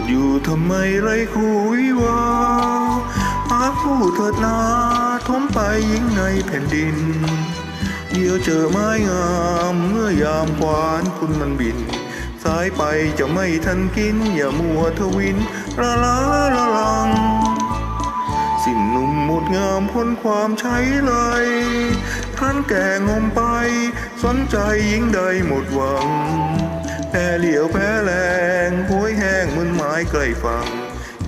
ดอยู่ทำไมไรคู่วิวาหาคู่เถิดนาทมไปยิ่งในแผ่นดิน เดี๋ยวเจอไม้งามเมื่อยามควานคุณมันบิน สายไปจะไม่ทันกิน อย่ามัวทวินละลาละลัง สิ้นหนุ่มหมดงามพ้นความใช้เลยท่านแก่งมไปสนใจยิ่งใดหมดหวังแต่เหลียวแพ้แรงห้ วยแห้งเหมือนไม้ไกลฟัง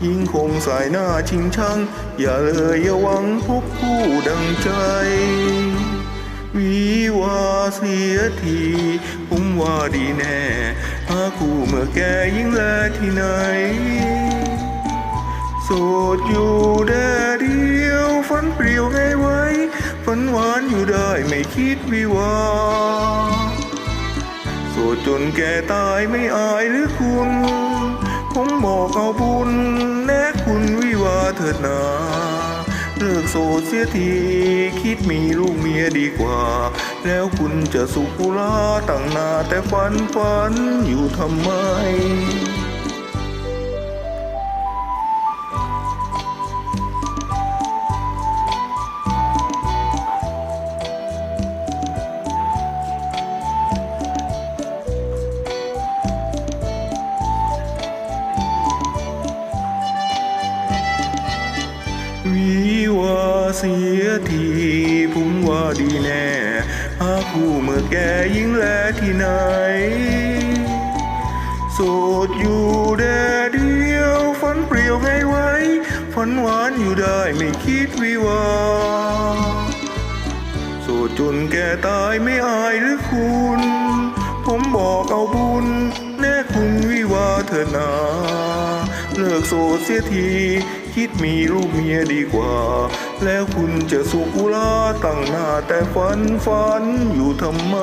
ยิ่งคงสายหน้าชิงชังอย่าเลยอย่าหวังพบผู้ดังใจ วิวาเสียทีผมว่าดีแน่หาคู่เมื่อแกยิ่งแลที่ไหน โสดอยู่แดเดียวฝันเปลี่ยวไงไว้ ฝันหวานอยู่ได้ไม่คิดวิวาโสดจนแกตายไม่อายหรือคุณ ผมบอกเอาบุญแน่คุณวิวาเถิดนาเลิกโสดเสียทีคิดมีลูกเมียดีกว่า แล้วคุณจะสุขุลาตั้งนาแต่ฝันฝันอยู่ทำไม วิวาเสียทีผมว่าดีแน่หาคู่เมื่อแกยิ่งแลที่ไหน โสดอยู่แดเดียวฝันเปลี่ยวไงไว้ฝันหวานอยู่ได้ไม่คิดวิวาโสดจนแกตายไม่อายหรือคุณ ผมบอกเอาบุญ แน่คุณวิวาเถิดนาเลิกโสดเสียที คิดมีลูกเมียดีกว่า แล้วคุณจะสุขุลาตั้งหน้าแต่ฝันฝันอยู่ทำไม